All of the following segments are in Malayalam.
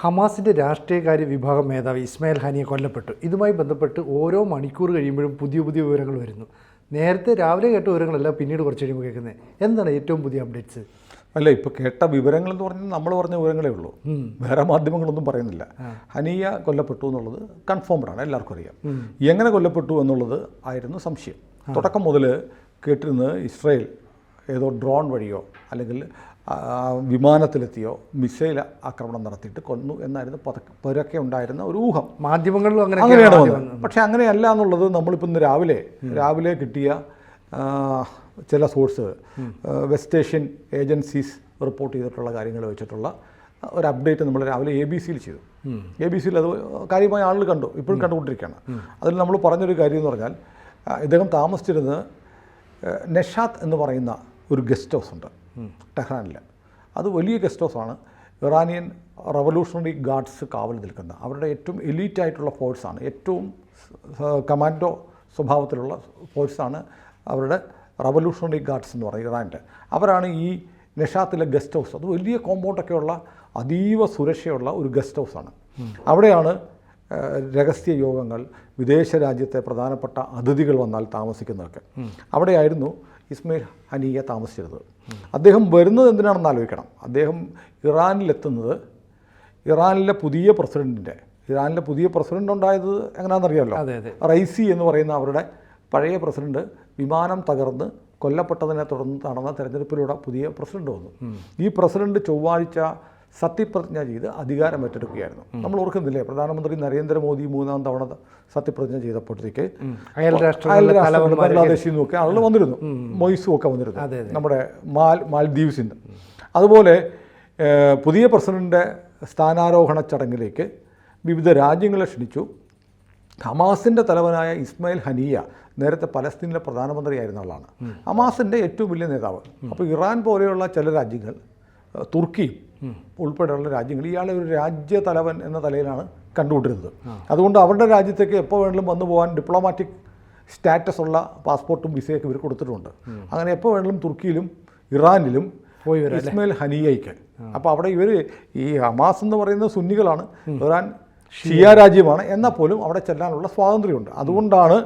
ഹമാസിന്റെ രാഷ്ട്രീയകാര്യ വിഭാഗം മേധാവി ഇസ്മായിൽ ഹാനിയെ കൊല്ലപ്പെട്ടു. ഇതുമായി ബന്ധപ്പെട്ട് ഓരോ മണിക്കൂർ കഴിയുമ്പോഴും പുതിയ പുതിയ വിവരങ്ങൾ വരുന്നു. നേരത്തെ രാവിലെ കേട്ട വിവരങ്ങളല്ല പിന്നീട് കുറച്ച് കഴിയുമ്പോൾ കേൾക്കുന്നത് എന്താണ് ഏറ്റവും പുതിയ അപ്ഡേറ്റ്സ്? അല്ല ഇപ്പോൾ കേട്ട വിവരങ്ങൾ എന്ന് പറഞ്ഞാൽ നമ്മൾ പറഞ്ഞ വിവരങ്ങളേ ഉള്ളൂ. വേറെ മാധ്യമങ്ങളൊന്നും പറയുന്നില്ല. ഹനിയ കൊല്ലപ്പെട്ടു എന്നുള്ളത് കൺഫേംഡാണ് എല്ലാവർക്കും അറിയാം. എങ്ങനെ കൊല്ലപ്പെട്ടു എന്നുള്ളത് ആയിരുന്നു സംശയം. തുടക്കം മുതൽ കേട്ടിരുന്നത് ഇസ്രയേൽ ഏതോ ഡ്രോൺ വഴിയോ അല്ലെങ്കിൽ വിമാനത്തിലെത്തിയോ മിസൈൽ ആക്രമണം നടത്തിയിട്ട് കൊന്നു എന്നായിരുന്നു പരക്കെ ഉണ്ടായിരുന്ന ഒരു ഊഹം. മാധ്യമങ്ങളിലും അങ്ങനെ അങ്ങനെയാണ് വന്നത്. പക്ഷെ അങ്ങനെയല്ല എന്നുള്ളത് നമ്മളിപ്പോൾ ഇന്ന് രാവിലെ രാവിലെ കിട്ടിയ ചില source West Asian agencies report ചെയ്തിട്ടുള്ള കാര്യങ്ങൾ വെച്ചിട്ടുള്ള ഒരു അപ്ഡേറ്റ് നമ്മൾ രാവിലെ എ ബി സിയിൽ ചെയ്തു. എ ബി സിയിൽ അത് കാര്യമായ ആളുകൾ കണ്ടു ഇപ്പോഴും കണ്ടുകൊണ്ടിരിക്കുകയാണ്. അതിൽ നമ്മൾ പറഞ്ഞൊരു കാര്യം എന്ന് പറഞ്ഞാൽ ഇദ്ദേഹം താമസിച്ചിരുന്നത് നഷാദ് നെഷാത്ത് എന്ന് പറയുന്ന ഒരു ഗസ്റ്റ് ഹൗസ് ഉണ്ട്. ടെഹ്റാനിൽ അത് വലിയ ഗസ്റ്റ് ഹൗസാണ് ഇറാനിയൻ റവല്യൂഷണറി ഗാർഡ്സ് കാവൽ നിൽക്കുന്ന. അവരുടെ ഏറ്റവും എലീറ്റ് ആയിട്ടുള്ള ഫോഴ്സാണ് ഏറ്റവും കമാൻഡോ സ്വഭാവത്തിലുള്ള ഫോഴ്സാണ് അവരുടെ റവല്യൂഷണറി ഗാർഡ്സ് എന്ന് പറയുന്നത് ഇറാന്റെ അവരാണ് ഈ നിഷാത്തിലെ ഗസ്റ്റ് ഹൗസ് അത് വലിയ കോമ്പൗണ്ടൊക്കെയുള്ള അതീവ സുരക്ഷയുള്ള ഒരു ഗസ്റ്റ് ഹൗസാണ് അവിടെയാണ് രഹസ്യ യോഗങ്ങൾ വിദേശ രാജ്യത്തെ പ്രധാനപ്പെട്ട അതിഥികൾ വന്നാൽ താമസിക്കുന്നതൊക്കെ. അവിടെയായിരുന്നു ഇസ്മയിൽ ഹനിയ താമസിച്ചിരുന്നത്. അദ്ദേഹം വരുന്നത് എന്തിനാണെന്ന് ആലോചിക്കണം. അദ്ദേഹം ഇറാനിലെത്തുന്നത് ഇറാനിലെ പുതിയ പ്രസിഡന്റിന്റെ ഇറാനിലെ പുതിയ പ്രസിഡന്റ് ഉണ്ടായത് എങ്ങനെയാണെന്നറിയാമല്ലോ റൈസി എന്ന് പറയുന്ന അവരുടെ പഴയ പ്രസിഡന്റ് വിമാനം തകർന്ന് കൊല്ലപ്പെട്ടതിനെ തുടർന്ന് നടന്ന തെരഞ്ഞെടുപ്പിലൂടെ പുതിയ പ്രസിഡന്റ് വന്നു. ഈ പ്രസിഡന്റ് ചൊവ്വാഴ്ച സത്യപ്രതിജ്ഞ ചെയ്ത് അധികാരം ഏറ്റെടുക്കുകയായിരുന്നു. നമ്മൾ ഓർക്കുന്നില്ലേ? പ്രധാനമന്ത്രി നരേന്ദ്രമോദി മൂന്നാം തവണ സത്യപ്രതിജ്ഞ ചെയ്തപ്പോഴത്തേക്ക് ബംഗ്ലാദേശിൽ നിന്നൊക്കെ ആളുകൾ വന്നിരുന്നു. മൊയ്സും ഒക്കെ വന്നിരുന്നു. നമ്മുടെ മാൽ മാൽദ്വീപ്സിൽ നിന്ന് അതുപോലെ പുതിയ പ്രസിഡന്റിന്റെ സ്ഥാനാരോഹണ ചടങ്ങിലേക്ക് വിവിധ രാജ്യങ്ങളെ ക്ഷണിച്ചു. ഹമാസിന്റെ തലവനായ ഇസ്മായിൽ ഹനിയ നേരത്തെ പലസ്തീനിലെ പ്രധാനമന്ത്രിയായിരുന്ന ആളാണ്. ഹമാസിന്റെ ഏറ്റവും വലിയ നേതാവ്. അപ്പോൾ ഇറാൻ പോലെയുള്ള ചില രാജ്യങ്ങൾ തുർക്കിയും ഉൾപ്പെടെയുള്ള രാജ്യങ്ങൾ. ഇയാളെ ഒരു രാജ്യ തലവൻ എന്ന തലയിലാണ് കണ്ടുകൊണ്ടിരുന്നത്. അതുകൊണ്ട് അവരുടെ രാജ്യത്തേക്ക് എപ്പോൾ വേണമെങ്കിലും വന്നു പോകാൻ ഡിപ്ലോമാറ്റിക് സ്റ്റാറ്റസ് ഉള്ള പാസ്പോർട്ടും വിസയൊക്കെ ഇവർ കൊടുത്തിട്ടുണ്ട്. അങ്ങനെ എപ്പോൾ വേണമെങ്കിലും തുർക്കിയിലും ഇറാനിലും പോയി ഇസ്മയിൽ ഹനിയയ്ക്ക്. അപ്പോൾ അവിടെ ഇവർ ഈ ഹമാസ് എന്ന് പറയുന്ന സുന്നികളാണ്. ഇറാൻ ഷിയ രാജ്യമാണ്. എന്നാൽ പോലും അവിടെ ചെല്ലാനുള്ള സ്വാതന്ത്ര്യമുണ്ട്. അതുകൊണ്ടാണ്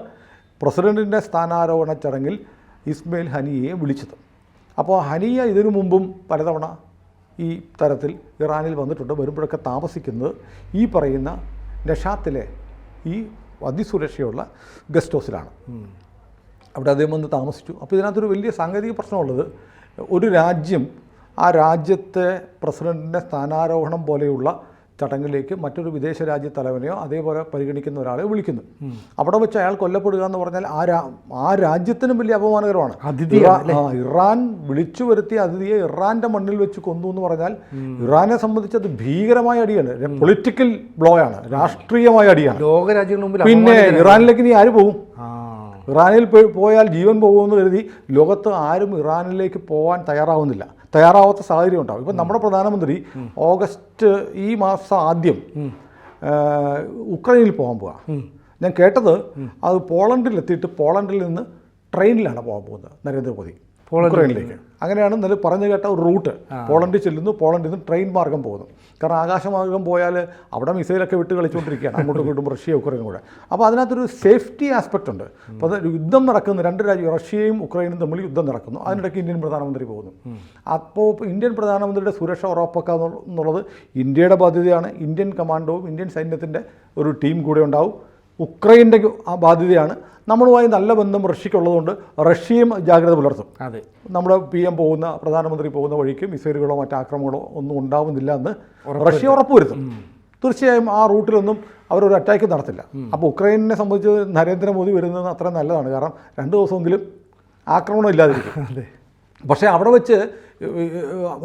പ്രസിഡന്റിന്റെ സ്ഥാനാരോഹണ ചടങ്ങിൽ ഇസ്മയിൽ ഹനിയയെ വിളിച്ചത്. അപ്പോൾ ഹനിയ ഇതിനു മുമ്പും പലതവണ ഈ തരത്തിൽ ഇറാനിൽ വന്നിട്ടുണ്ട് വരുമ്പോഴൊക്കെ താമസിക്കുന്നത് ഈ പറയുന്ന നഷാത്തിലെ ഈ അതിസുരക്ഷയുള്ള ഗസ്റ്റ് ഹൗസിലാണ്. അവിടെ അദ്ദേഹം വന്ന് താമസിച്ചു. അപ്പോൾ ഇതിനകത്തൊരു വലിയ സാങ്കേതിക പ്രശ്നമുള്ളത് ഒരു രാജ്യം ആ രാജ്യത്തെ പ്രസിഡന്റിന്റെ സ്ഥാനാരോഹണം പോലെയുള്ള ചടങ്ങിലേക്ക് മറ്റൊരു വിദേശ രാജ്യ തലവനെയോ അതേപോലെ പരിഗണിക്കുന്ന ഒരാളെ വിളിക്കുന്നു. അവിടെ വെച്ച് അയാൾ കൊല്ലപ്പെടുക എന്ന് പറഞ്ഞാൽ ആ രാ ആ രാജ്യത്തിനും വലിയ അപമാനകരമാണ്. ഇറാൻ വിളിച്ചു വരുത്തിയ അതിഥിയെ ഇറാന്റെ മണ്ണിൽ വെച്ച് കൊന്നു എന്ന് പറഞ്ഞാൽ ഇറാനെ സംബന്ധിച്ച് അത് ഭീകരമായ അടിയാണ്. പൊളിറ്റിക്കൽ ബ്ലോ ആണ് രാഷ്ട്രീയമായ അടിയാണ്. ലോക രാജ്യങ്ങളുടെ പിന്നെ ഇറാനിലേക്ക് ഇനി ആര് പോകും ഇറാനിൽ പോയാൽ ജീവൻ പോകുമെന്ന് കരുതി ലോകത്ത് ആരും ഇറാനിലേക്ക് പോകാൻ തയ്യാറാവുന്നില്ല. തയ്യാറാവാത്ത സാഹചര്യം ഉണ്ടാവും. ഇപ്പം നമ്മുടെ പ്രധാനമന്ത്രി ഓഗസ്റ്റ് ഈ മാസം ആദ്യം ഉക്രൈനിൽ പോകാൻ പോവാ. ഞാൻ കേട്ടത് അത് പോളണ്ടിൽ എത്തിയിട്ട് പോളണ്ടിൽ നിന്ന് ട്രെയിനിലാണ് പോകാൻ പോകുന്നത് നരേന്ദ്രമോദി. ഉക്രൈനിലേക്ക്. അങ്ങനെയാണ് ഇന്നലെ പറഞ്ഞു കേട്ട ഒരു റൂട്ട്. പോളണ്ടിൽ ചെല്ലുന്നു പോളണ്ടിൽ നിന്ന് ട്രെയിൻ മാർഗം പോകുന്നു. കാരണം ആകാശമാർഗം പോയാൽ അവിടെ മിസൈലൊക്കെ വിട്ട് കളിച്ചുകൊണ്ടിരിക്കുകയാണ്. അങ്ങോട്ട് ഇങ്ങോട്ടും റഷ്യ ഉക്രൈനും കൂടെ. അപ്പോൾ അതിനകത്തൊരു സേഫ്റ്റി ആസ്പെക്റ്റ് ഉണ്ട്. അപ്പോൾ യുദ്ധം നടക്കുന്നു രണ്ട് രാജ്യം റഷ്യയും ഉക്രൈനും തമ്മിൽ യുദ്ധം നടക്കുന്നു. അതിനിടയ്ക്ക് ഇന്ത്യൻ പ്രധാനമന്ത്രി പോകുന്നു. അപ്പോൾ ഇന്ത്യൻ പ്രധാനമന്ത്രിയുടെ സുരക്ഷ ഉറപ്പാക്കുക എന്നുള്ളത് ഇന്ത്യയുടെ ബാധ്യതയാണ്. ഇന്ത്യൻ കമാൻഡോവും ഇന്ത്യൻ സൈന്യത്തിന്റെ ഒരു ടീം കൂടെ ഉണ്ടാവും. ഉക്രൈന്റെ ആ ബാധ്യതയാണ്. നമ്മളുമായി നല്ല ബന്ധം റഷ്യക്കുള്ളതുകൊണ്ട് റഷ്യയും ജാഗ്രത പുലർത്തും. അതെ. നമ്മുടെ പി എം പോകുന്ന പ്രധാനമന്ത്രി പോകുന്ന വഴിക്ക് മിസൈലുകളോ മറ്റു ആക്രമണങ്ങളോ ഒന്നും ഉണ്ടാവുന്നില്ല എന്ന് റഷ്യ ഉറപ്പുവരുത്തും. തീർച്ചയായും ആ റൂട്ടിലൊന്നും അവരൊരു അറ്റാക്ക് നടത്തില്ല. അപ്പോൾ ഉക്രൈനെ സംബന്ധിച്ച് നരേന്ദ്രമോദി വരുന്നത് അത്ര നല്ലതാണ്. കാരണം രണ്ട് ദിവസമെങ്കിലും ആക്രമണം ഇല്ലാതിരിക്കും. അതെ. പക്ഷേ അവിടെ വെച്ച്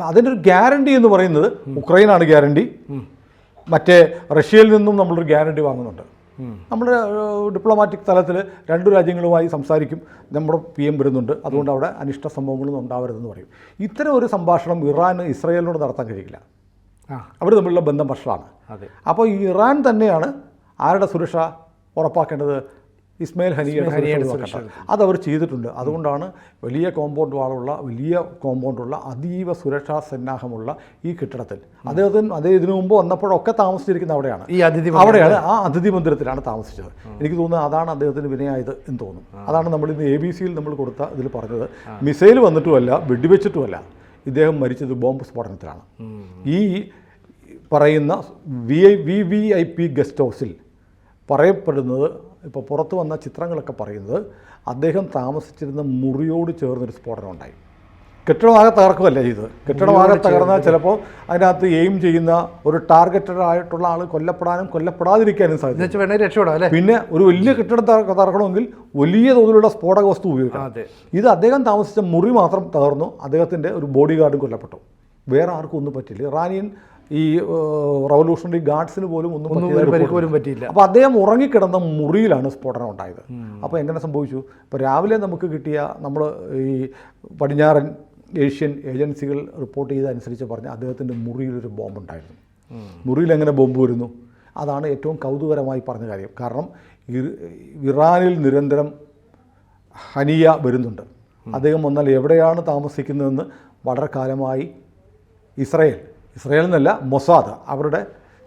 അതിന്റെ ഒരു ഗ്യാരണ്ടി എന്ന് പറയുന്നത് ഉക്രൈനാണ് ഗ്യാരണ്ടി മറ്റേ റഷ്യയിൽ നിന്നും നമ്മളൊരു ഗ്യാരണ്ടി വാങ്ങുന്നുണ്ട്. നമ്മുടെ ഡിപ്ലോമാറ്റിക് തലത്തിൽ രണ്ടു രാജ്യങ്ങളുമായി സംസാരിക്കും. നമ്മുടെ പി എം വരുന്നുണ്ട്. അതുകൊണ്ട് അവിടെ അനിഷ്ട സംഭവങ്ങളൊന്നും ഉണ്ടാവരുതെന്ന് പറയും. ഇത്തരം ഒരു സംഭാഷണം ഇറാന് ഇസ്രയേലിനോട് നടത്താൻ കഴിയില്ല. അവർ തമ്മിലുള്ള ബന്ധം വഷളാണ് അപ്പോൾ ഈ ഇറാൻ തന്നെയാണ് ആരുടെ സുരക്ഷ ഉറപ്പാക്കേണ്ടത്? ഇസ്മായിൽ ഹനിയുടെ സുരക്ഷ ഉറപ്പാക്കണം. അതവർ ചെയ്തിട്ടുണ്ട്. അതുകൊണ്ടാണ് വലിയ കോമ്പൗണ്ട് വാളുള്ള വലിയ കോമ്പൗണ്ടുള്ള അതീവ സുരക്ഷാ സന്നാഹമുള്ള ഈ കെട്ടിടത്തിൽ. അദ്ദേഹത്തിന് അതേ ഇതിനു മുമ്പ് വന്നപ്പോഴൊക്കെ താമസിച്ചിരിക്കുന്ന അവിടെയാണ്. ഈ അതിഥി അവിടെയാണ് ആ അതിഥി മന്ദിരത്തിലാണ് താമസിച്ചത്. എനിക്ക് തോന്നുന്നത് അതാണ് അദ്ദേഹത്തിന് വിനയായത് എന്ന് തോന്നുന്നു അതാണ് നമ്മൾ ഇന്ന് എ ബി സിയിൽ നമ്മൾ കൊടുത്ത ഇതിൽ പറഞ്ഞത്. മിസൈൽ വന്നിട്ടുമല്ല വെടിവെച്ചിട്ടുമല്ല. ഇദ്ദേഹം മരിച്ചത് ബോംബ് സ്ഫോടനത്തിലാണ്. ഈ പറയുന്ന V I V V I P guest ഹൗസിൽ പറയപ്പെടുന്നത് ഇപ്പോൾ പുറത്തു വന്ന ചിത്രങ്ങളൊക്കെ പറയുന്നത് അദ്ദേഹം താമസിച്ചിരുന്ന മുറിയോട് ചേർന്നൊരു സ്ഫോടനം ഉണ്ടായി. കെട്ടിടമാകെ തകർക്കുകയല്ല ചെയ്തത്? കെട്ടിടമാകെ തകർന്നാൽ ചിലപ്പോൾ അതിനകത്ത് എയിം ചെയ്യുന്ന ഒരു ടാർഗറ്റഡ് ആയിട്ടുള്ള ആൾ കൊല്ലപ്പെടാനും കൊല്ലപ്പെടാതിരിക്കാനും അല്ലേ? പിന്നെ ഒരു വലിയ കെട്ടിടം തകർക്കണമെങ്കിൽ വലിയ തോതിലുള്ള സ്ഫോടക വസ്തു ഉപയോഗിക്കണം. ഇത് അദ്ദേഹം താമസിച്ച മുറി മാത്രം തകർന്നു. അദ്ദേഹത്തിന്റെ ഒരു ബോഡി ഗാർഡും കൊല്ലപ്പെട്ടു. വേറെ ആർക്കും ഒന്നും പറ്റില്ല ഇറാനിയൻ ഈ റവല്യൂഷണറി ഗാർഡ്സിന് പോലും ഒന്നും പറ്റിയില്ല അപ്പോൾ അദ്ദേഹം ഉറങ്ങിക്കിടന്ന മുറിയിലാണ് സ്ഫോടനം ഉണ്ടായത്. അപ്പോൾ എങ്ങനെ സംഭവിച്ചു? ഇപ്പോൾ രാവിലെ നമുക്ക് കിട്ടിയ നമ്മൾ ഈ പടിഞ്ഞാറൻ ഏഷ്യൻ ഏജൻസികൾ റിപ്പോർട്ട് ചെയ്തതനുസരിച്ച് പറഞ്ഞ അദ്ദേഹത്തിന്റെ മുറിയിലൊരു ബോംബുണ്ടായിരുന്നു. മുറിയിൽ എങ്ങനെ ബോംബ് വരുന്നു? അതാണ് ഏറ്റവും കൗതുകരമായി പറഞ്ഞ കാര്യം. കാരണം ഇറാനിൽ നിരന്തരം ഹനിയ വരുന്നുണ്ട്. അദ്ദേഹം വന്നാൽ എവിടെയാണ് താമസിക്കുന്നതെന്ന് വളരെ കാലമായി ഇസ്രയേൽ ഇസ്രയേൽ എന്നല്ല മൊസാദ്. അവരുടെ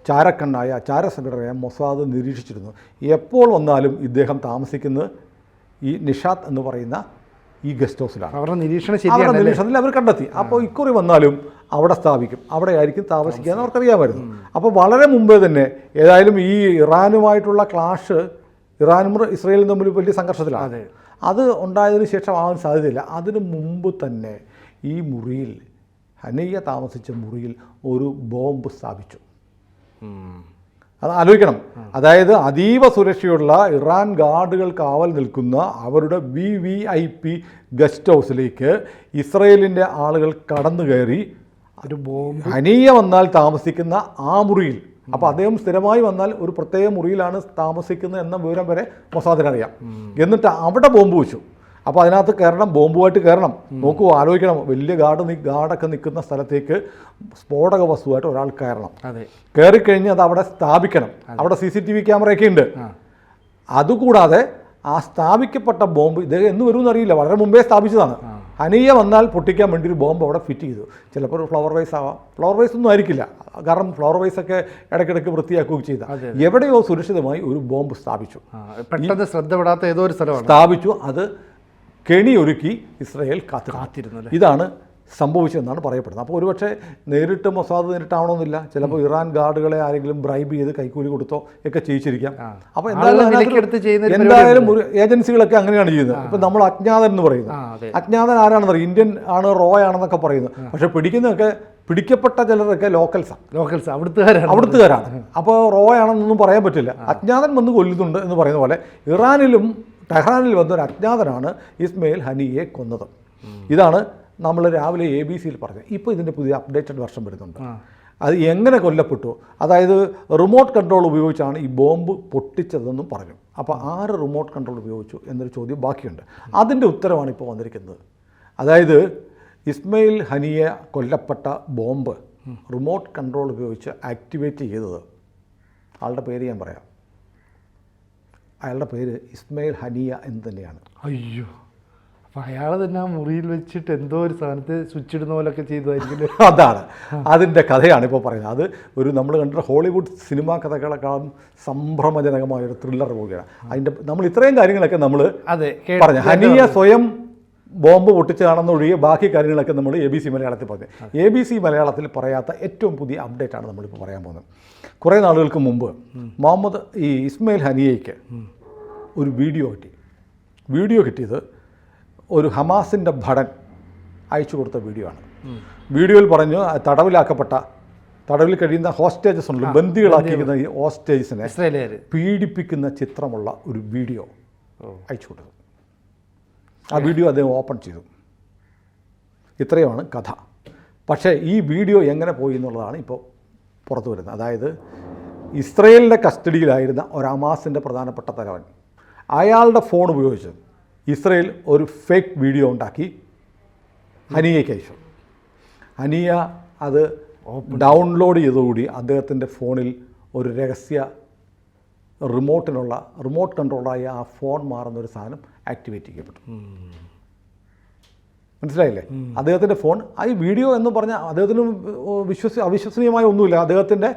ചാരക്കണ്ണായ ചാരസംഘടനയായ മൊസാദ് നിരീക്ഷിച്ചിരുന്നു. എപ്പോൾ വന്നാലും ഇദ്ദേഹം താമസിക്കുന്നത് ഈ നിഷാദ് എന്ന് പറയുന്ന ഈ ഗസ്റ്റ് ഹൗസിലാണ്. അവരുടെ നിരീക്ഷണ അവരുടെ നിരീക്ഷണത്തിൽ അവർ കണ്ടെത്തി. അപ്പോൾ ഇക്കുറി വന്നാലും അവിടെ സ്ഥാപിക്കും. അവിടെ ആയിരിക്കും താമസിക്കുക എന്ന് അവർക്കറിയാമായിരുന്നു. അപ്പോൾ വളരെ മുമ്പേ തന്നെ ഏതായാലും ഈ ഇറാനുമായിട്ടുള്ള ക്ലാഷ് ഇറാനും ഇസ്രയേലും തമ്മിൽ വലിയ സംഘർഷത്തിലാണ്. അതെ. അത് ഉണ്ടായതിന് ശേഷം ആവാൻ സാധ്യതയില്ല. അതിനു മുമ്പ് തന്നെ ഈ മുറിയിൽ ഹനയ്യ താമസിച്ച മുറിയിൽ ഒരു ബോംബ് സ്ഥാപിച്ചു. അത് ആലോചിക്കണം. അതായത് അതീവ സുരക്ഷയുള്ള ഇറാൻ ഗാർഡുകൾ കാവൽ നിൽക്കുന്ന അവരുടെ V V I P guest ഹൗസിലേക്ക് ഇസ്രയേലിന്റെ ആളുകൾ കടന്നു കയറി. ഒരു ബോംബ്. അനീയ വന്നാൽ താമസിക്കുന്ന ആ മുറിയിൽ. അപ്പോൾ അദ്ദേഹം സ്ഥിരമായി വന്നാൽ ഒരു പ്രത്യേക മുറിയിലാണ് താമസിക്കുന്നത് എന്ന വിവരം വരെ മൊസാദിനറിയാം എന്നിട്ട് അവിടെ ബോംബ് വെച്ചു. അപ്പോൾ അതിനകത്ത് കയറണം ബോംബുമായിട്ട് കയറണം നോക്കൂ ആലോചിക്കണം. വലിയ ഗാർഡ് നീ ഗാർഡൊക്കെ നിൽക്കുന്ന സ്ഥലത്തേക്ക് സ്ഫോടക വസ്തുവായിട്ട് ഒരാൾ കയറണം. കയറിക്കഴിഞ്ഞ് അത് അവിടെ സ്ഥാപിക്കണം. അവിടെ സി സി ടി വി ക്യാമറയൊക്കെ ഉണ്ട്. അതുകൂടാതെ ആ സ്ഥാപിക്കപ്പെട്ട ബോംബ് ഇത് എന്ന് വരുമെന്ന് അറിയില്ല. വളരെ മുമ്പേ സ്ഥാപിച്ചതാണ്. ഹനിയ വന്നാൽ പൊട്ടിക്കാൻ വേണ്ടി ഒരു ബോംബ് അവിടെ ഫിറ്റ് ചെയ്തു. ചിലപ്പോൾ ഫ്ലവർ വൈസ് ആവാം. ഫ്ലവർ വൈസ് ഒന്നും ആയിരിക്കില്ല. കാരണം ഫ്ലവർ വൈസ് ഒക്കെ ഇടയ്ക്കിടയ്ക്ക് വൃത്തിയാക്കുകയും ചെയ്ത. എവിടെയോ സുരക്ഷിതമായി ഒരു ബോംബ് സ്ഥാപിച്ചു. പെട്ടെന്ന് ശ്രദ്ധപ്പെടാത്ത ഏതോ ഒരു സ്ഥലമാണ്. സ്ഥാപിച്ചു. അത് കെണി ഒരുക്കി ഇസ്രയേൽ കാത്തു കാത്തിരുന്നു ഇതാണ് സംഭവിച്ചതെന്നാണ് പറയപ്പെടുന്നത്. അപ്പോൾ ഒരുപക്ഷെ നേരിട്ട് മൊസാദ് നേരിട്ടാവണമെന്നില്ല. ചിലപ്പോൾ ഇറാൻ ഗാർഡുകളെ ആരെങ്കിലും ബ്രൈബ് ചെയ്ത് കൈക്കൂലി കൊടുത്തോ ഒക്കെ ചെയ്യിച്ചിരിക്കാം. അപ്പോൾ എന്തായാലും എന്തായാലും ഒരു ഏജൻസികളൊക്കെ അങ്ങനെയാണ് ചെയ്യുന്നത്. ഇപ്പം നമ്മൾ അജ്ഞാതൻ എന്ന് പറയുന്നത് അജ്ഞാതൻ ആരാണെന്ന് പറയും ഇന്ത്യൻ ആണ് റോ ആണെന്നൊക്കെ പറയുന്നത് പക്ഷേ പിടിക്കുന്നതൊക്കെ പിടിക്കപ്പെട്ട ചിലരൊക്കെ ലോക്കൽസാണ് ലോക്കൽസ് അവിടുത്തുകാരാണ്. അവിടുത്തുകാരാണ്. അപ്പോൾ റോ ആണെന്നൊന്നും പറയാൻ പറ്റില്ല. അജ്ഞാതൻ വന്ന് കൊല്ലുന്നുണ്ട് എന്ന് പറയുന്ന പോലെ ഇറാനിലും ടെഹ്റാനിൽ വന്നൊരു അജ്ഞാതനാണ് ഇസ്മയിൽ ഹനിയെ കൊന്നത്. ഇതാണ് നമ്മൾ രാവിലെ എ ബി സിയിൽ പറഞ്ഞത്. ഇപ്പോൾ ഇതിന്റെ പുതിയ അപ്ഡേറ്റഡ് വർഷം വരുന്നുണ്ട്. അത് എങ്ങനെ കൊല്ലപ്പെട്ടു? അതായത് റിമോട്ട് കൺട്രോൾ ഉപയോഗിച്ചാണ് ഈ ബോംബ് പൊട്ടിച്ചതെന്നും പറഞ്ഞു. അപ്പോൾ ആര് റിമോട്ട് കൺട്രോൾ ഉപയോഗിച്ചു എന്നൊരു ചോദ്യം ബാക്കിയുണ്ട്. അതിന്റെ ഉത്തരവാണ് ഇപ്പോൾ വന്നിരിക്കുന്നത്. അതായത് ഇസ്മയിൽ ഹനിയെ കൊല്ലപ്പെട്ട ബോംബ് റിമോട്ട് കൺട്രോൾ ഉപയോഗിച്ച് ആക്ടിവേറ്റ് ചെയ്തത്. ആളുടെ പേര് ഞാൻ പറയാം. അയാളുടെ പേര് ഇസ്മയിൽ ഹനിയ എന്ന് തന്നെയാണ്. അയ്യോ അപ്പം അയാൾ തന്നെ ആ മുറിയിൽ വെച്ചിട്ട് എന്തോ ഒരു സാധനത്തെ സ്വിച്ച് ഇടുന്ന പോലൊക്കെ ചെയ്തതായിരിക്കും അതാണ്. അതിന്റെ കഥയാണ് ഇപ്പോൾ പറയുന്നത്. അത് ഒരു നമ്മൾ കണ്ട ഹോളിവുഡ് സിനിമാ കഥകളെക്കാളും സംഭ്രമജനകമായ ഒരു ത്രില്ലർ പോവുകയാണ് അതിന്റെ നമ്മൾ ഇത്രയും കാര്യങ്ങളൊക്കെ നമ്മൾ അതെ പറഞ്ഞു. ഹനിയ സ്വയം ബോംബ് പൊട്ടിച്ചതാണെന്നൊഴികെ ബാക്കി കാര്യങ്ങളൊക്കെ നമ്മൾ എ ബി സി മലയാളത്തിൽ പറഞ്ഞു. എ ബി സി മലയാളത്തിൽ പറയാത്ത ഏറ്റവും പുതിയ അപ്ഡേറ്റാണ് ആണ് നമ്മളിപ്പോൾ പറയാൻ പോകുന്നത്. കുറേ നാളുകൾക്ക് മുമ്പ് മുഹമ്മദ് ഈ ഇസ്മയിൽ ഹനിയയ്ക്ക് ഒരു വീഡിയോ കിട്ടി. വീഡിയോ കിട്ടിയത് ഒരു ഹമാസിന്റെ ഭടൻ അയച്ചു കൊടുത്ത വീഡിയോ ആണ്. വീഡിയോയിൽ പറഞ്ഞു തടവിലാക്കപ്പെട്ട തടവിൽ കഴിയുന്ന ഹോസ്റ്റേജസ് ഉണ്ടല്ലോ ബന്ദികളാക്കിയിരിക്കുന്ന ഈ ഹോസ്റ്റേജസിനെ പീഡിപ്പിക്കുന്ന ചിത്രമുള്ള ഒരു വീഡിയോ. അയച്ചു കൊടുത്തു. ആ വീഡിയോ അദ്ദേഹം ഓപ്പൺ ചെയ്തു. ഇത്രയുമാണ് കഥ. പക്ഷേ ഈ വീഡിയോ എങ്ങനെ പോയി എന്നുള്ളതാണ് ഇപ്പോൾ പുറത്തു വരുന്നത്. അതായത് ഇസ്രയേലിന്റെ കസ്റ്റഡിയിലായിരുന്ന ഒരു അമാസിന്റെ പ്രധാനപ്പെട്ട തലവൻ അയാളുടെ ഫോൺ ഉപയോഗിച്ച് ഇസ്രയേൽ ഒരു ഫേക്ക് വീഡിയോ ഉണ്ടാക്കി ഹനിയയ്ക്ക് അയച്ചു. ഹനിയ അത് ഡൗൺലോഡ് ചെയ്തുകൂടി അദ്ദേഹത്തിന്റെ ഫോണിൽ ഒരു രഹസ്യ റിമോട്ടിനുള്ള റിമോട്ട് കൺട്രോളായ ആ ഫോൺ മാറുന്ന ഒരു സാധനം ആക്ടിവേറ്റ് ചെയ്യപ്പെട്ടു. മനസ്സിലായില്ലേ? അദ്ദേഹത്തിന്റെ ഫോൺ ആ വീഡിയോ എന്ന് പറഞ്ഞാൽ അദ്ദേഹത്തിന് വിശ്വസ അവിശ്വസനീയമായ ഒന്നുമില്ല. അദ്ദേഹത്തിന്റെ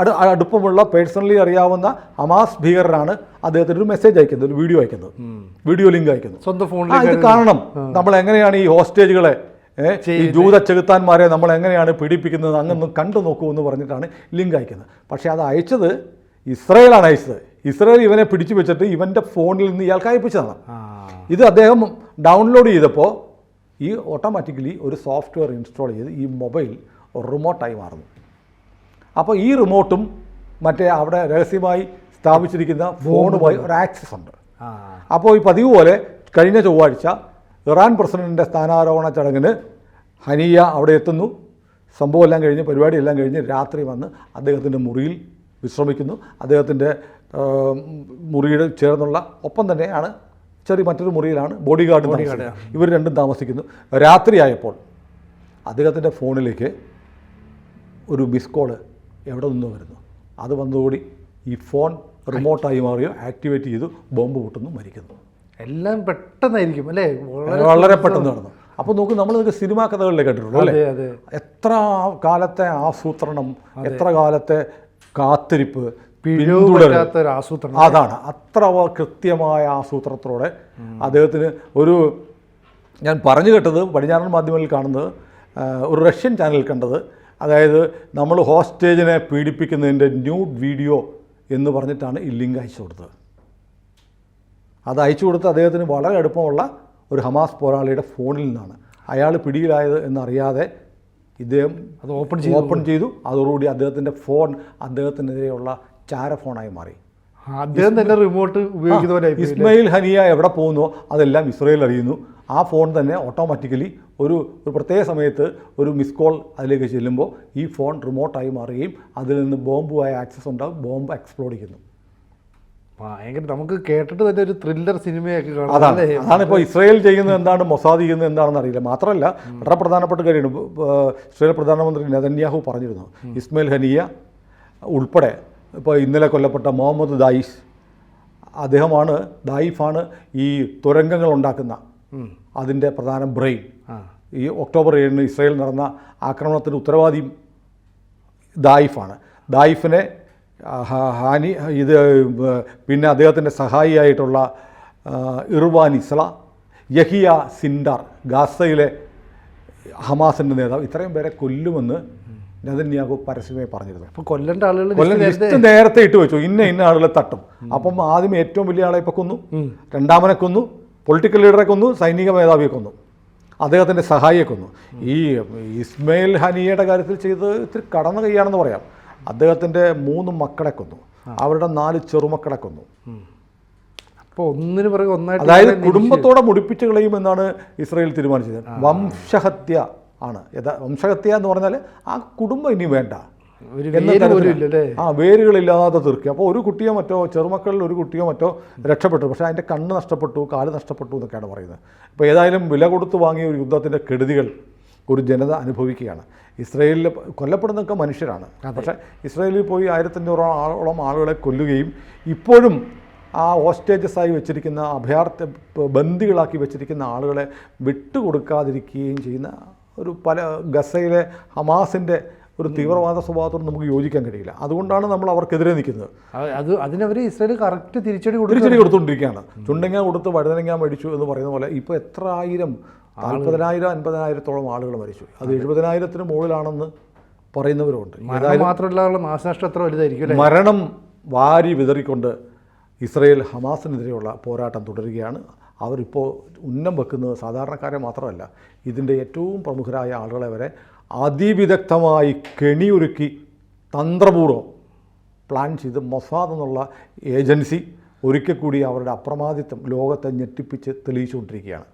അടു അടുപ്പമുള്ള പേഴ്സണലി അറിയാവുന്ന അമാസ് ഭീകരനാണ് അദ്ദേഹത്തിന് ഒരു മെസ്സേജ് അയക്കുന്നത് ഒരു വീഡിയോ അയക്കുന്നത്. വീഡിയോ ലിങ്ക് അയക്കുന്നത് സ്വന്തം ഫോണിലേക്ക് ഇത് കാണണം. നമ്മൾ എങ്ങനെയാണ് ഈ ഹോസ്റ്റേജുകളെ ഈ ജൂത ചെകുത്താന്മാരെ നമ്മൾ എങ്ങനെയാണ് പീഡിപ്പിക്കുന്നത് അങ്ങൊന്ന് കണ്ടു നോക്കൂ എന്ന് പറഞ്ഞിട്ടാണ് ലിങ്ക് അയക്കുന്നത്. പക്ഷേ അത് അയച്ചത് ഇസ്രയേലാണ് അയച്ചത്. ഇസ്രയേൽ ഇവനെ പിടിച്ചു വെച്ചിട്ട് ഇവന്റെ ഫോണിൽ നിന്ന് ഇയാൾക്ക് അയപ്പിച്ചതാണ് ഇത് അദ്ദേഹം ഡൗൺലോഡ് ചെയ്തപ്പോൾ ഈ ഓട്ടോമാറ്റിക്കലി ഒരു സോഫ്റ്റ്വെയർ ഇൻസ്റ്റാൾ ചെയ്ത് ഈ മൊബൈൽ റിമോട്ടായി മാറുന്നു. അപ്പോൾ ഈ റിമോട്ടും മറ്റേ അവിടെ രഹസ്യമായി സ്ഥാപിച്ചിരിക്കുന്ന ഫോണുമായി ഒരു ആക്സസ് ഉണ്ട്. അപ്പോൾ ഈ പതിവ് പോലെ കഴിഞ്ഞ ചൊവ്വാഴ്ച ഇറാൻ പ്രസിഡന്റിന്റെ സ്ഥാനാരോഹണ ചടങ്ങിന് ഹനിയ അവിടെ എത്തുന്നു. സംഭവം എല്ലാം കഴിഞ്ഞ് പരിപാടിയെല്ലാം കഴിഞ്ഞ് രാത്രി വന്ന് അദ്ദേഹത്തിന്റെ മുറിയിൽ വിശ്രമിക്കുന്നു. അദ്ദേഹത്തിന്റെ മുറിയുടെ ചേർന്നുള്ള ഒപ്പം തന്നെയാണ് ചെറിയ മറ്റൊരു മുറിയിലാണ് ബോഡി ഗാർഡ് ഇവർ രണ്ടും താമസിക്കുന്നു. രാത്രിയായപ്പോൾ അദ്ദേഹത്തിന്റെ ഫോണിലേക്ക് ഒരു മിസ് കോൾ എവിടെ നിന്നോ വരുന്നു. അത് വന്നതോടി ഈ ഫോൺ റിമോട്ടായി മാറിയോ ആക്ടിവേറ്റ് ചെയ്തു ബോംബ് പൊട്ടുന്നു മരിക്കുന്നു. എല്ലാം പെട്ടെന്നായിരിക്കും അല്ലേ? വളരെ പെട്ടെന്ന്. നടന്നു. അപ്പോൾ നോക്ക് നമ്മൾ നിങ്ങൾക്ക് സിനിമാ കഥകളിലെ കേട്ടിട്ടുള്ളൂ അല്ലേ? എത്ര കാലത്തെ ആസൂത്രണം എത്ര കാലത്തെ കാത്തിരിപ്പ് ആസൂത്രണം അതാണ്. അത്ര കൃത്യമായ ആസൂത്രണത്തോടെ അദ്ദേഹത്തിന് ഒരു ഞാൻ പറഞ്ഞു കേട്ടത് പടിഞ്ഞാറൻ മാധ്യമങ്ങളിൽ കാണുന്നത് ഒരു റഷ്യൻ ചാനലിൽ കണ്ടത് അതായത് നമ്മൾ ഹോസ്റ്റേജിനെ പീഡിപ്പിക്കുന്നതിന്റെ ന്യൂഡ് വീഡിയോ എന്ന് പറഞ്ഞിട്ടാണ് ഈ ലിങ്ക് അയച്ചു കൊടുത്തത്. അത് അയച്ചു കൊടുത്ത് അദ്ദേഹത്തിന് വളരെ എളുപ്പമുള്ള ഒരു ഹമാസ് പോരാളിയുടെ ഫോണിൽ നിന്നാണ്. അയാൾ പിടിയിലായത് എന്നറിയാതെ ഇദ്ദേഹം അത് ഓപ്പൺ ചെയ്തു. ഓപ്പൺ ചെയ്തു. അതോടുകൂടി അദ്ദേഹത്തിന്റെ ഫോൺ അദ്ദേഹത്തിനെതിരെയുള്ള ചാര ഫോണായി മാറി. അദ്ദേഹം തന്നെ റിമോട്ട് ഉപയോഗിക്കുന്ന പോലെ ആയിപ്പോയി. ഇസ്മയിൽ ഹനിയ എവിടെ പോകുന്നോ അതെല്ലാം ഇസ്രയേൽ അറിയുന്നു. ആ ഫോൺ തന്നെ ഓട്ടോമാറ്റിക്കലി ഒരു ഒരു പ്രത്യേക സമയത്ത് ഒരു മിസ് കോൾ അതിലേക്ക് ചെല്ലുമ്പോൾ ഈ ഫോൺ റിമോട്ടായി മാറുകയും അതിൽ നിന്ന് ബോംബുമായ ആക്സസ് ഉണ്ടാകും ബോംബ് എക്സ്പ്ലോഡ് ചെയ്യുന്നു. ഭയങ്കര നമുക്ക് കേട്ടിട്ട് തന്നെ ഒരു ത്രില്ലർ സിനിമയൊക്കെ കാണാം അതാണ്? അതാണ് ഇപ്പോൾ ഇസ്രയേൽ ചെയ്യുന്നത് എന്താണ് മൊസാദ് ചെയ്യുന്നത് എന്താണെന്ന് അറിയില്ല. മാത്രമല്ല വളരെ പ്രധാനപ്പെട്ട കാര്യമാണ് ഇസ്രയേൽ പ്രധാനമന്ത്രി നെതന്യാഹു പറഞ്ഞിരുന്നു. ഇസ്മയിൽ ഹനിയ ഉൾപ്പെടെ ഇപ്പോൾ ഇന്നലെ കൊല്ലപ്പെട്ട മുഹമ്മദ് ദായിസ് അദ്ദേഹമാണ് ദായിഫാണ് ഈ തുരങ്കങ്ങൾ ഉണ്ടാക്കുന്ന അതിന്റെ പ്രധാന ബ്രെയിൻ. ഈ ഒക്ടോബർ ഏഴിന് ഇസ്രയേൽ നടന്ന ആക്രമണത്തിന് ഉത്തരവാദിയും ദായിഫാണ്. ദായിഫിനെ ഹാനി ഇത് പിന്നെ അദ്ദേഹത്തിന്റെ സഹായിയായിട്ടുള്ള ഇർവാൻ ഇസ്ല യഹിയ സിൻഡാർ ഗാസയിലെ ഹമാസിന്റെ നേതാവ് ഇത്രയും പേരെ കൊല്ലുമെന്ന് നെതന്യാഹു പരസ്യമായി പറഞ്ഞിരുന്നു അപ്പൊ കൊല്ലേണ്ട ആളുകൾ കൊല്ലം നേരത്തെ ഇട്ട് വെച്ചു. ഇന്ന ഇന്ന ആളുകളെ തട്ടും. അപ്പം ആദ്യം ഏറ്റവും വലിയ ആളെ ഇപ്പം കൊന്നു. രണ്ടാമനെ കൊന്നു. പൊളിറ്റിക്കൽ ലീഡറെ കൊന്നു. സൈനിക മേധാവിയെ കൊന്നു. അദ്ദേഹത്തിന്റെ സഹായിയെ കൊന്നു. ഈ ഇസ്മയിൽ ഹനിയയുടെ കാര്യത്തിൽ ചെയ്തത് ഇത്തിരി കടന്നു കൈയാണെന്ന് പറയാം. അദ്ദേഹത്തിന്റെ മൂന്ന് മക്കളെ കൊന്നു. അവരുടെ നാല് ചെറുമക്കളെ കൊന്നു. അപ്പോൾ ഒന്നിന് പിറകെ ഒന്നായിട്ട് അതായത് കുടുംബത്തോടെ മുടിപ്പിച്ച് കളയുമെന്നാണ് ഇസ്രായേൽ തീരുമാനിച്ചത്. വംശഹത്യ ആണ്. യഥാ വംശഹത്യ എന്ന് പറഞ്ഞാൽ ആ കുടുംബം ഇനി വേണ്ട. ആ വേരുകളില്ലാതെ തീർക്കുക. അപ്പോൾ ഒരു കുട്ടിയോ മറ്റോ ചെറുമക്കളിൽ ഒരു കുട്ടിയോ മറ്റോ രക്ഷപ്പെട്ടു. പക്ഷേ അതിന്റെ കണ്ണ് നഷ്ടപ്പെട്ടു കാൽ നഷ്ടപ്പെട്ടു എന്നൊക്കെയാണ് പറയുന്നത്. അപ്പോൾ ഏതായാലും വില കൊടുത്ത് വാങ്ങിയ ഒരു യുദ്ധത്തിന്റെ കെടുതികൾ ഒരു ജനത അനുഭവിക്കുകയാണ്. ഇസ്രയേലിൽ കൊല്ലപ്പെടുന്നൊക്കെ മനുഷ്യരാണ്. പക്ഷേ ഇസ്രയേലിൽ പോയി ആയിരത്തഞ്ഞൂറോളം ആളുകളെ കൊല്ലുകയും ഇപ്പോഴും ആ ഹോസ്റ്റേജസ് ആയി വെച്ചിരിക്കുന്ന അഭയാർത്ഥി ബന്ദികളാക്കി വെച്ചിരിക്കുന്ന ആളുകളെ വിട്ടുകൊടുക്കാതിരിക്കുകയും ചെയ്യുന്ന ഒരു പല ഗസയിലെ ഹമാസിന്റെ ഒരു തീവ്രവാദ സ്വഭാവത്തോട് നമുക്ക് യോജിക്കാൻ കഴിയില്ല. അതുകൊണ്ടാണ് നമ്മൾ അവർക്കെതിരെ നിൽക്കുന്നത്. അത് അതിനവർ ഇസ്രായേൽ കറക്റ്റ് തിരിച്ചടി തിരിച്ചടി കൊടുത്തുകൊണ്ടിരിക്കുകയാണ്. ചുണ്ടങ്ങ കൊടുത്ത് വഴുതനങ്ങ മേടിച്ചു എന്ന് പറയുന്ന പോലെ ഇപ്പോൾ എത്ര ആയിരം നാൽപ്പതിനായിരം അൻപതിനായിരത്തോളം ആളുകൾ മരിച്ചു. അത് എഴുപതിനായിരത്തിന് മുകളിലാണെന്ന് പറയുന്നവരുണ്ട്. മാത്രമല്ല നാശനഷ്ടം എത്ര വലുതായിരിക്കും മരണം വാരി വിതറിക്കൊണ്ട് ഇസ്രയേൽ ഹമാസിനെതിരെയുള്ള പോരാട്ടം തുടരുകയാണ്. അവരിപ്പോൾ ഉന്നം വെക്കുന്നത് സാധാരണക്കാരെ മാത്രമല്ല ഇതിന്റെ ഏറ്റവും പ്രമുഖരായ ആളുകളെ വരെ അതിവിദഗ്ധമായി കെണിയൊരുക്കി തന്ത്രപൂർവം പ്ലാൻ ചെയ്ത് മൊസാദ് എന്നുള്ള ഏജൻസി ഒരിക്കൽ കൂടി അവരുടെ അപ്രമാദിത്വം ലോകത്തെ ഞെട്ടിപ്പിച്ച് തെളിയിച്ചുകൊണ്ടിരിക്കുകയാണ്.